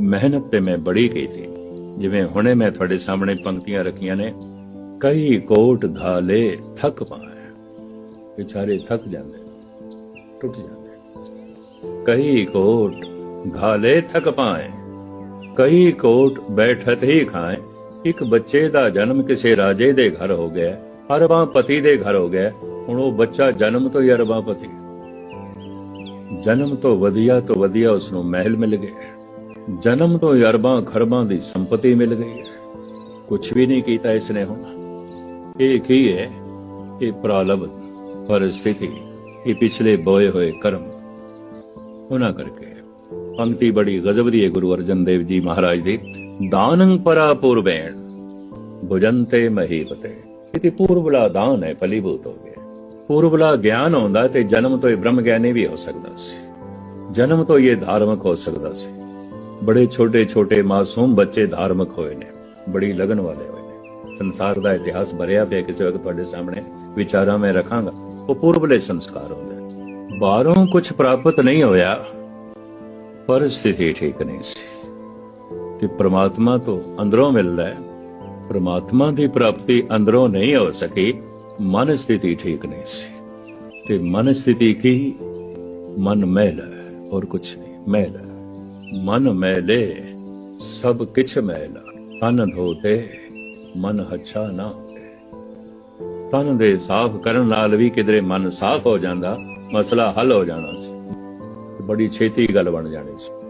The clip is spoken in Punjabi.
ਮਿਹਨਤ ਤੇ ਮੈਂ ਬੜੀ ਕੀਤੀ। ਜਿਵੇਂ ਹੁਣੇ ਮੈਂ ਤੁਹਾਡੇ ਸਾਹਮਣੇ ਪੰਕਤੀਆਂ ਰੱਖੀਆਂ ਨੇ, ਕਈ ਕੋਟ ਘਾਲੇ ਥੱਕ ਪਾਏ। ਵਿਚਾਰੇ ਥੱਕ ਜਾਂਦੇ, ਟੁੱਟ ਜਾਂਦੇ। ਕਈ ਕੋਟ ਘਾਲੇ ਥੱਕ ਪਾਏ, ਕਈ ਕੋਟ ਬੈਠਤ ਹੀ ਖਾਏ। ਇੱਕ ਬੱਚੇ ਦਾ ਜਨਮ ਕਿਸੇ ਰਾਜੇ ਦੇ ਘਰ ਹੋ ਗਿਆ, ਅਰਬਾਂ ਪਤੀ ਦੇ ਘਰ ਹੋ ਗਿਆ। ਹੁਣ ਉਹ ਬੱਚਾ ਜਨਮ ਤੋਂ ਹੀ ਅਰਬਾਂ ਪਤੀ। ਜਨਮ ਤੋਂ ਵਧੀਆ ਤੋਂ ਵਧੀਆ ਉਸ ਨੂੰ ਮਹਿਲ ਮਿਲ ਗਿਆ। ਜਨਮ ਤੋਂ ਅਰਬਾਂ ਖਰਬਾਂ ਦੀ ਸੰਪਤੀ ਮਿਲ ਗਈ ਹੈ। ਕੁਝ ਵੀ ਨਹੀਂ ਕੀਤਾ ਇਸਨੇ ਹੁਣ। ਇਹ ਕੀ ਹੈ? ਇਹ ਪ੍ਰਾਲਬ ਪਰਿਸਥਿਤੀ, ਇਹ ਪਿਛਲੇ ਬੋਏ ਹੋਏ ਕਰਮ। ਉਹਨਾਂ ਕਰਕੇ ਪੰਕਤੀ ਬੜੀ ਗਜ਼ਬ ਦੀ ਹੈ ਗੁਰੂ ਅਰਜਨ ਦੇਵ ਜੀ ਮਹਾਰਾਜ ਦੀ। ਦਾਨੰ ਪਰਾ ਪੂਰਬੈਣ ਭੁਜੰਤੇ ਮਹੀਪਤੇ। ਇਤੀ ਪੂਰਬਲਾ ਦਾਨ ਹੈ, ਫਲੀਭੂਤ ਹੋ ਗਿਆ। ਪੂਰਬਲਾ ਗਿਆਨ ਹੁੰਦਾ ਤੇ ਜਨਮ ਤੋਂ ਹੀ ਬ੍ਰਹਮ ਗਿਆਨੀ ਵੀ ਹੋ ਸਕਦਾ ਸੀ। ਜਨਮ ਤੋਂ ਇਹ ਧਾਰਮਿਕ ਹੋ ਸਕਦਾ ਸੀ। ਬੜੇ ਛੋਟੇ ਛੋਟੇ ਮਾਸੂਮ ਬੱਚੇ ਧਾਰਮਿਕ ਹੋਏ ਨੇ, ਬੜੀ ਲਗਨ ਵਾਲੇ ਹੋਏ ਨੇ। ਸੰਸਾਰ ਦਾ ਇਤਿਹਾਸ ਭਰਿਆ ਪਿਆ ਕਿਸੇ ਵਕਤ ਤੁਹਾਡੇ ਸਾਹਮਣੇ, ਵਿਚਾਰਾਂ ਮੈਂ ਰੱਖਾਂਗਾ। ਉਹ ਪੂਰਬਲੇ ਸੰਸਕਾਰ ਹੁੰਦੇ ਬਾਹਰੋਂ ਕੁਝ ਪ੍ਰਾਪਤ ਨਹੀਂ ਹੋਇਆ ਪਰ ਸਥਿਤੀ ਠੀਕ ਨਹੀਂ ਸੀ। ਤੇ ਪ੍ਰਮਾਤਮਾ ਤੋਂ ਅੰਦਰੋਂ ਮਿਲਦਾ ਹੈ, ਪ੍ਰਮਾਤਮਾ ਦੀ ਪ੍ਰਾਪਤੀ ਅੰਦਰੋਂ ਨਹੀਂ ਹੋ ਸਕੀ ਮਨ ਸਥਿਤੀ ਠੀਕ ਨਹੀਂ ਸੀ। ਤੇ ਮਨ ਸਥਿਤੀ ਕੀ? ਮਨ ਮੈਲ ਹੈ ਔਰ ਕੁਛ ਨਹੀਂ ਮੈਲ ਹੈ। ਮਨ ਮੈਲੇ, ਸਭ ਕਿਛ ਮੈਲਾ। ਤਨ ਧੋਤੇ, ਮਨ ਹੱਛਾ ਨਾ ਹੋਏ। ਤਨ ਦੇ ਸਾਫ਼ ਕਰਨ ਨਾਲ ਵੀ ਕਿਧਰੇ ਮਨ ਸਾਫ਼ ਹੋ ਜਾਂਦਾ, ਮਸਲਾ ਹੱਲ ਹੋ ਜਾਣਾ ਸੀ। ਬੜੀ ਛੇਤੀ ਗੱਲ ਬਣ ਜਾਣੀ ਸੀ।